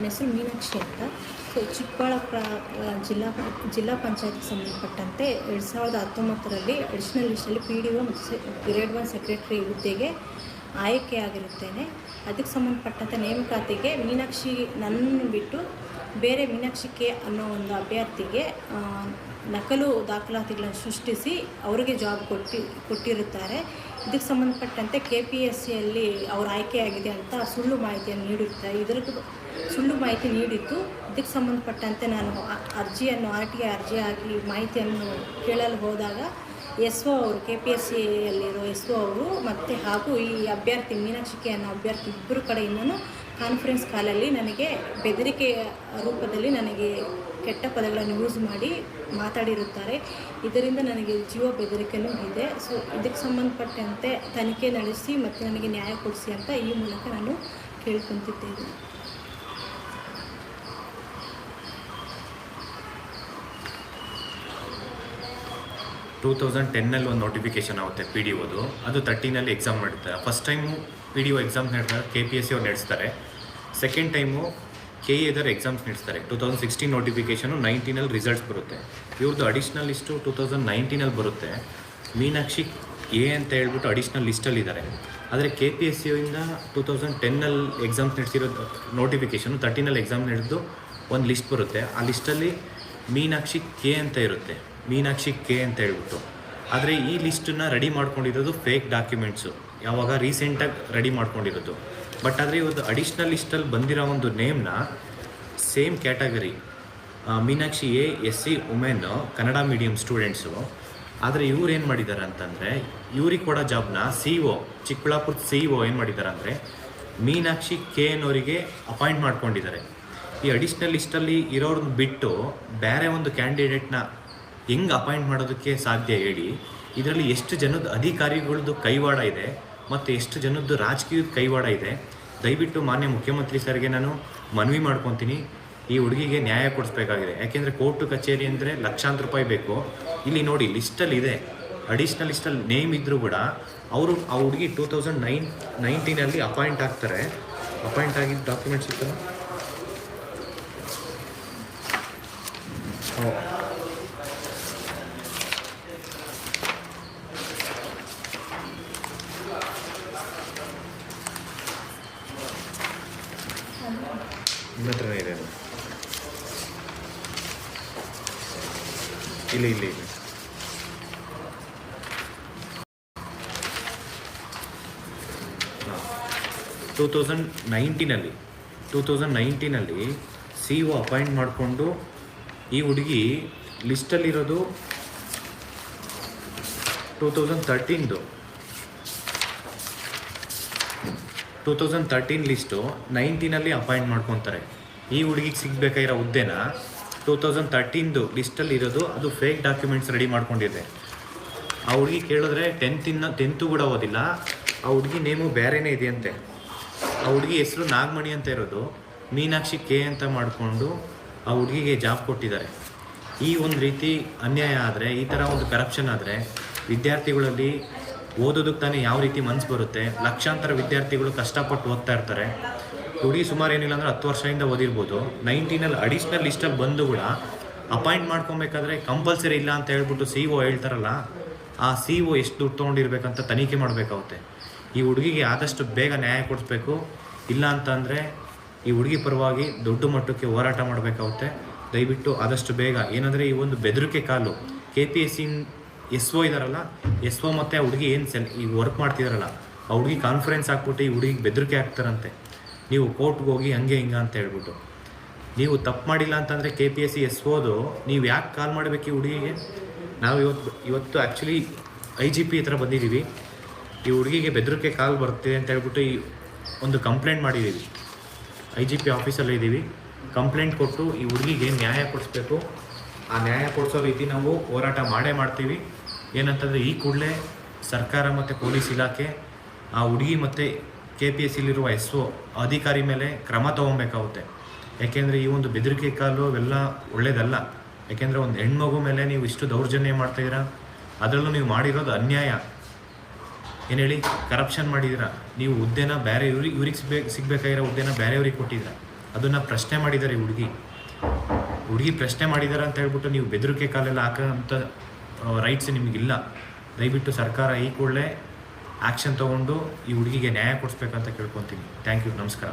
ನನ್ನ ಹೆಸರು ಮೀನಾಕ್ಷಿ ಅಂತ. ಸೊ ಚಿಕ್ಕಬಳ್ಳಾಪುರ ಜಿಲ್ಲಾ ಜಿಲ್ಲಾ ಪಂಚಾಯತ್ಗೆ ಸಂಬಂಧಪಟ್ಟಂತೆ ಎರಡು ಸಾವಿರದ ಹತ್ತೊಂಬತ್ತರಲ್ಲಿ ಅಡಿಷನಲ್ ಲಿಸ್ಟಲ್ಲಿ ಪಿ ಡಿ ಒ ಮತ್ತು ಗ್ರೇಡ್ ಒನ್ ಸೆಕ್ರೆಟರಿ ಹುದ್ದೆಗೆ ಆಯ್ಕೆಯಾಗಿರುತ್ತೇನೆ ಅದಕ್ಕೆ ಸಂಬಂಧಪಟ್ಟಂತೆ ನೇಮಕಾತಿಗೆ ಮೀನಾಕ್ಷಿ ನನ್ನ ಬಿಟ್ಟು ಬೇರೆ ಮೀನಾಕ್ಷಿ ಕೆ ಅನ್ನೋ ಒಂದು ಅಭ್ಯರ್ಥಿಗೆ ನಕಲು ದಾಖಲಾತಿಗಳನ್ನು ಸೃಷ್ಟಿಸಿ ಅವರಿಗೆ ಜಾಬ್ ಕೊಟ್ಟಿ, ಕೊಟ್ಟಿರುತ್ತಾರೆ. ಇದಕ್ಕೆ ಸಂಬಂಧಪಟ್ಟಂತೆ ಕೆ ಪಿ ಎಸ್ ಸಿಯಲ್ಲಿ ಅವ್ರ ಆಯ್ಕೆಯಾಗಿದೆ ಅಂತ ಸುಳ್ಳು ಮಾಹಿತಿಯನ್ನು ನೀಡುತ್ತಾ ಇದರದ್ದು ಸುಳ್ಳು ಮಾಹಿತಿ ನೀಡಿತ್ತು ಇದಕ್ಕೆ ಸಂಬಂಧಪಟ್ಟಂತೆ ನಾನು ಅರ್ಜಿಯನ್ನು ಆರ್ ಟಿ ಅರ್ಜಿ ಹಾಕಿ ಮಾಹಿತಿಯನ್ನು ಕೇಳಲು ಹೋದಾಗ ಎಸ್ ಒ ಅವರು ಕೆ ಪಿ ಎಸ್ ಸಿಯಲ್ಲಿರೋ ಎಸ್ ಒ ಅವರು ಮತ್ತು ಹಾಗೂ ಈ ಅಭ್ಯರ್ಥಿ ಮೀನಾಕ್ಷಿಕೆ ಅನ್ನೋ ಅಭ್ಯರ್ಥಿ ಇಬ್ಬರು ಕಡೆಯಿಂದನೂ ಕಾನ್ಫರೆನ್ಸ್ ಕಾಲಲ್ಲಿ ನನಗೆ ಬೆದರಿಕೆಯ ರೂಪದಲ್ಲಿ ನನಗೆ ಕೆಟ್ಟ ಪದಗಳನ್ನು ಯೂಸ್ ಮಾಡಿ ಮಾತಾಡಿರುತ್ತಾರೆ. ಇದರಿಂದ ನನಗೆ ಜೀವ ಬೆದರಿಕೆಯೂ ಇದೆ. ಸೊ ಇದಕ್ಕೆ ಸಂಬಂಧಪಟ್ಟಂತೆ ತನಿಖೆ ನಡೆಸಿ ಮತ್ತು ನನಗೆ ನ್ಯಾಯ ಕೊಡಿಸಿ ಅಂತ ಈ ಮೂಲಕ ನಾನು ಕೇಳ್ಕೊತಿದ್ದೇನೆ. ಟೂ ತೌಸಂಡ್ ಟೆನ್ನಲ್ಲಿ ಒಂದು ನೋಟಿಫಿಕೇಶನ್ ಆಗುತ್ತೆ ಪಿ ಡಿ ಓದು ಅದು ತರ್ಟೀನಲ್ಲಿ exam ನಡೀತಾರೆ first time P D O exam ನಡೆದಾಗ ಕೆ ಪಿ ಎಸ್ ಸಿ ಅವ್ರು ನಡೆಸ್ತಾರೆ. ಸೆಕೆಂಡ್ ಟೈಮು ಕೆ ಎದರ್ ಎಕ್ಸಾಮ್ಸ್ ನಡೆಸ್ತಾರೆ. ಟೂ ತೌಸಂಡ್ ಸಿಕ್ಸ್ಟೀನ್ ನೋಟಿಫಿಕೇಷನು ನೈನ್ಟೀನಲ್ಲಿ ರಿಸಲ್ಟ್ಸ್ ಬರುತ್ತೆ. ಇವ್ರದ್ದು ಅಡಿಷ್ನಲ್ ಲಿಸ್ಟು ಟೂ ತೌಸಂಡ್ ನೈನ್ಟೀನಲ್ಲಿ ಬರುತ್ತೆ. ಮೀನಾಕ್ಷಿ ಎ ಅಂತ ಹೇಳ್ಬಿಟ್ಟು ಅಡಿಷ್ನಲ್ ಲಿಸ್ಟಲ್ಲಿದ್ದಾರೆ ಆದರೆ ಕೆ ಪಿ ಎಸ್ ಇಂದ ಟೂ ತೌಸಂಡ್ ಟೆನ್ನಲ್ಲಿ ಎಕ್ಸಾಮ್ಸ್ ನಡೆಸಿರೋ ನೋಟಿಫಿಕೇಷನು ತರ್ಟೀನಲ್ಲಿ ಎಕ್ಸಾಮ್ ನಡೆದು ಒಂದು ಲಿಸ್ಟ್ ಬರುತ್ತೆ. ಆ ಲಿಸ್ಟಲ್ಲಿ ಮೀನಾಕ್ಷಿ ಕೆ ಅಂತ ಇರುತ್ತೆ. ಮೀನಾಕ್ಷಿ ಕೆ ಅಂತ ಹೇಳ್ಬಿಟ್ಟು. ಆದರೆ ಈ ಲಿಸ್ಟನ್ನ ರೆಡಿ ಮಾಡ್ಕೊಂಡಿರೋದು ಫೇಕ್ ಡಾಕ್ಯುಮೆಂಟ್ಸು ಯಾವಾಗ ರೀಸೆಂಟಾಗಿ ರೆಡಿ ಮಾಡ್ಕೊಂಡಿರೋದು. ಬಟ್ ಆದರೆ ಇವತ್ತು ಅಡಿಷ್ನಲ್ ಲಿಸ್ಟಲ್ಲಿ ಬಂದಿರೋ ಒಂದು ನೇಮ್ನ same category Meenakshi A, S, C women Kannada medium students ಆದರೆ ಇವ್ರು ಏನು ಮಾಡಿದ್ದಾರೆ ಅಂತಂದರೆ, ಇವ್ರಿಗೆ ಕೊಡೋ ಜಾಬ್ನ ಸಿ ಒ ಚಿಕ್ಕಬಳ್ಳಾಪುರದ ಸಿ ಒ ಏನು ಮಾಡಿದ್ದಾರೆ ಅಂದರೆ, ಮೀನಾಕ್ಷಿ ಕೆ ಅನ್ನೋರಿಗೆ ಅಪಾಯಿಂಟ್ ಮಾಡ್ಕೊಂಡಿದ್ದಾರೆ ಈ ಅಡಿಷ್ನಲ್ ಲಿಸ್ಟಲ್ಲಿ ಇರೋರನ್ನ ಬಿಟ್ಟು ಬೇರೆ ಒಂದು ಕ್ಯಾಂಡಿಡೇಟ್ನ ಹೆಂಗೆ ಅಪಾಯಿಂಟ್ ಮಾಡೋದಕ್ಕೆ ಸಾಧ್ಯ ಹೇಳಿ, ಇದರಲ್ಲಿ ಎಷ್ಟು ಜನದ ಅಧಿಕಾರಿಗಳದ್ದು ಕೈವಾಡ ಇದೆ, ಮತ್ತು ಎಷ್ಟು ಜನದ್ದು ರಾಜಕೀಯದ ಕೈವಾಡ ಇದೆ ದಯವಿಟ್ಟು ಮಾನ್ಯ ಮುಖ್ಯಮಂತ್ರಿ ಸರ್ಗೆ ನಾನು ಮನವಿ ಮಾಡ್ಕೊತೀನಿ, ಈ ಹುಡುಗಿಗೆ ನ್ಯಾಯ ಕೊಡಿಸ್ಬೇಕಾಗಿದೆ. ಯಾಕೆಂದರೆ ಕೋರ್ಟು ಕಚೇರಿ ಅಂದರೆ ಲಕ್ಷಾಂತರ ರೂಪಾಯಿ ಬೇಕು. ಇಲ್ಲಿ ನೋಡಿ, ಲಿಸ್ಟಲ್ಲಿ ಇದೆ. ಅಡಿಷ್ನಲ್ ಲಿಸ್ಟಲ್ಲಿ ನೇಮ್ ಇದ್ದರೂ ಕೂಡ ಅವರು ಆ ಹುಡುಗಿ ಟೂ ತೌಸಂಡ್ ನೈನ್ ನೈನ್ಟೀನಲ್ಲಿ ಅಪಾಯಿಂಟ್ ಆಗ್ತಾರೆ. ಅಪಾಯಿಂಟ್ ಆಗಿದ್ದ ಡಾಕ್ಯುಮೆಂಟ್ಸ್ ಇತ್ತು ನಿಮ್ಮ ಹತ್ರನೇ ಇದೆ. ಇಲ್ಲಿ ಇಲ್ಲಿ ಇಲ್ಲಿ ಟೂ ತೌಸಂಡ್ ನೈನ್ಟೀನಲ್ಲಿ, ಟೂ ತೌಸಂಡ್ ನೈನ್ಟೀನಲ್ಲಿ ಸಿ ಒ ಅಪಾಯಿಂಟ್ ಮಾಡಿಕೊಂಡು ಈ ಹುಡುಗಿ ಲಿಸ್ಟಲ್ಲಿರೋದು ಟೂ ತೌಸಂಡ್ ತರ್ಟೀನ್ದು ಟೂ ತೌಸಂಡ್ ತರ್ಟೀನ್ ಲಿಸ್ಟು ನೈನ್ಟೀನಲ್ಲಿ ಅಪಾಯಿಂಟ್ ಮಾಡ್ಕೊತಾರೆ. ಈ ಹುಡುಗಿಗೆ ಸಿಗಬೇಕಾಗಿರೋ ಹುದ್ದೆನ ಟೂ ತೌಸಂಡ್ ತರ್ಟೀನ್ದು ಲಿಸ್ಟಲ್ಲಿ ಇರೋದು, ಅದು ಫೇಕ್ ಡಾಕ್ಯುಮೆಂಟ್ಸ್ ರೆಡಿ ಮಾಡ್ಕೊಂಡಿದೆ. ಆ ಹುಡುಗಿ ಕೇಳಿದ್ರೆ ಟೆಂತಿನ ಟೆಂತು ಕೂಡ ಓದಿಲ್ಲ. ಆ ಹುಡುಗಿ ನೇಮು ಬೇರೆನೇ ಇದೆಯಂತೆ. ಆ ಹುಡುಗಿ ಹೆಸರು ನಾಗಮಣಿ ಅಂತ ಇರೋದು. ಮೀನಾಕ್ಷಿ ಕೆ ಅಂತ ಮಾಡಿಕೊಂಡು ಆ ಹುಡುಗಿಗೆ ಜಾಬ್ ಕೊಟ್ಟಿದ್ದಾರೆ. ಈ ಒಂದು ರೀತಿ ಅನ್ಯಾಯ ಆದರೆ, ಈ ಥರ ಒಂದು ಕರಪ್ಷನ್ ಆದರೆ, ವಿದ್ಯಾರ್ಥಿಗಳಲ್ಲಿ ಓದೋದಕ್ಕೆ ತಾನೇ ಯಾವ ರೀತಿ ಮನ್ಸು ಬರುತ್ತೆ? ಲಕ್ಷಾಂತರ ವಿದ್ಯಾರ್ಥಿಗಳು ಕಷ್ಟಪಟ್ಟು ಓದ್ತಾ ಇರ್ತಾರೆ. ಹುಡುಗಿ ಸುಮಾರು ಏನಿಲ್ಲ ಅಂದರೆ ಹತ್ತು ವರ್ಷದಿಂದ ಓದಿರ್ಬೋದು. ನೈನ್ಟೀನಲ್ಲಿ ಅಡಿಷ್ನಲ್ ಲಿಸ್ಟಲ್ಲಿ ಬಂದು ಕೂಡ ಅಪಾಯಿಂಟ್ ಮಾಡ್ಕೊಬೇಕಾದ್ರೆ ಕಂಪಲ್ಸರಿ ಇಲ್ಲ ಅಂತ ಹೇಳ್ಬಿಟ್ಟು ಸಿ ಒ ಹೇಳ್ತಾರಲ್ಲ, ಆ ಸಿ ಒ ಎಷ್ಟು ದುಡ್ಡು ತೊಗೊಂಡಿರ್ಬೇಕಂತ ತನಿಖೆ ಮಾಡಬೇಕಾಗುತ್ತೆ. ಈ ಹುಡುಗಿಗೆ ಆದಷ್ಟು ಬೇಗ ನ್ಯಾಯ ಕೊಡಿಸ್ಬೇಕು. ಇಲ್ಲ ಅಂತಂದರೆ ಈ ಹುಡುಗಿ ಪರವಾಗಿ ದೊಡ್ಡ ಮಟ್ಟಕ್ಕೆ ಹೋರಾಟ ಮಾಡಬೇಕಾಗುತ್ತೆ. ದಯವಿಟ್ಟು ಆದಷ್ಟು ಬೇಗ. ಏನಂದರೆ ಈ ಒಂದು ಬೆದರಿಕೆ call. K P S C S O ಇದಾರಲ್ಲ ಎಸ್ ಓ ಮತ್ತು ಆ ಹುಡುಗಿ ಏನು ಸೆಲ್ ಈಗ ವರ್ಕ್ ಮಾಡ್ತಿದಾರಲ್ಲ, ಆ ಹುಡುಗಿ ಕಾನ್ಫರೆನ್ಸ್ ಹಾಕ್ಬಿಟ್ಟು ಈ ಹುಡುಗಿಗೆ ಬೆದರಿಕೆ ಹಾಕ್ತಾರಂತೆ. ನೀವು ಕೋರ್ಟ್ಗೆ ಹೋಗಿ ಹಂಗೆ ಹಿಂಗೆ ಅಂತ ಹೇಳ್ಬಿಟ್ಟು. ನೀವು ತಪ್ಪು ಮಾಡಿಲ್ಲ ಅಂತಂದರೆ K P S C S ಓದು ನೀವು ಯಾಕೆ ಕಾಲ್ ಮಾಡಬೇಕು ಈ ಹುಡುಗಿಗೆ? ನಾವು ಇವತ್ತು ಇವತ್ತು ಆ್ಯಕ್ಚುಲಿ ಐ ಜಿ ಪಿ ಹತ್ರ ಬಂದಿದ್ದೀವಿ ಈ ಹುಡುಗಿಗೆ ಬೆದರಿಕೆ ಕಾಲ್ ಬರ್ತಿದೆ ಅಂತ ಹೇಳ್ಬಿಟ್ಟು ಈ ಒಂದು ಕಂಪ್ಲೇಂಟ್ ಮಾಡಿದ್ದೀವಿ ಐ ಜಿ ಪಿ ಆಫೀಸಲ್ಲಿ ಇದ್ದೀವಿ ಕಂಪ್ಲೇಂಟ್ ಕೊಟ್ಟು ಈ ಹುಡುಗಿಗೆ ನ್ಯಾಯ ಕೊಡಿಸ್ಬೇಕು. ಆ ನ್ಯಾಯ ಕೊಡಿಸೋ ರೀತಿ ನಾವು ಹೋರಾಟ ಮಾಡೇ ಮಾಡ್ತೀವಿ. ಏನಂತಂದರೆ ಈ ಕೂಡಲೇ ಸರ್ಕಾರ ಮತ್ತು ಪೊಲೀಸ್ ಇಲಾಖೆ, ಆ ಹುಡುಗಿ ಮತ್ತು ಕೆ ಪಿ ಎಸ್ ಸಿಲಿರುವ ಎಸ್ ಒ ಅಧಿಕಾರಿ ಮೇಲೆ ಕ್ರಮ ತೊಗೊಬೇಕಾಗುತ್ತೆ ಯಾಕೆಂದರೆ ಈ ಒಂದು ಬೆದರಿಕೆ ಕಾಲು ಅವೆಲ್ಲ ಒಳ್ಳೇದಲ್ಲ. ಯಾಕೆಂದರೆ ಒಂದು ಹೆಣ್ಮಗು ಮೇಲೆ ನೀವು ಇಷ್ಟು ದೌರ್ಜನ್ಯ ಮಾಡ್ತಾಯಿದ್ದೀರಾ ಅದರಲ್ಲೂ ನೀವು ಮಾಡಿರೋದು ಅನ್ಯಾಯ. ಏನು ಹೇಳಿ? ಕರಪ್ಷನ್ ಮಾಡಿದ್ದೀರಾ? ನೀವು ಹುದ್ದೆನ ಬೇರೆ ಇವ್ರಿಗೆ ಇವ್ರಿಗೆ ಸಿಗ್ಬೇಕು, ಸಿಗ್ಬೇಕಾಗಿರೋ ಹುದ್ದೆನ ಬೇರೆಯವ್ರಿಗೆ ಕೊಟ್ಟಿದ್ದೀರಾ? ಅದನ್ನು ಪ್ರಶ್ನೆ ಮಾಡಿದ್ದಾರೆ ಈ ಹುಡುಗಿ. ಹುಡುಗಿ ಪ್ರಶ್ನೆ ಮಾಡಿದ್ದಾರೆ ಅಂತ ಹೇಳ್ಬಿಟ್ಟು ನೀವು ಬೆದರಿಕೆ ಕಾಲೆಲ್ಲ ಹಾಕೋಂಥ ರೈಟ್ಸ್ ನಿಮಗಿಲ್ಲ. ದಯವಿಟ್ಟು ಸರ್ಕಾರ ಈ ಕೂಡಲೇ ಆ್ಯಕ್ಷನ್ ತೊಗೊಂಡು ಈ ಹುಡುಗಿಗೆ ನ್ಯಾಯ ಕೊಡಿಸ್ಬೇಕಂತ ಕೇಳ್ಕೊತೀನಿ. ಥ್ಯಾಂಕ್ ಯು ನಮಸ್ಕಾರ.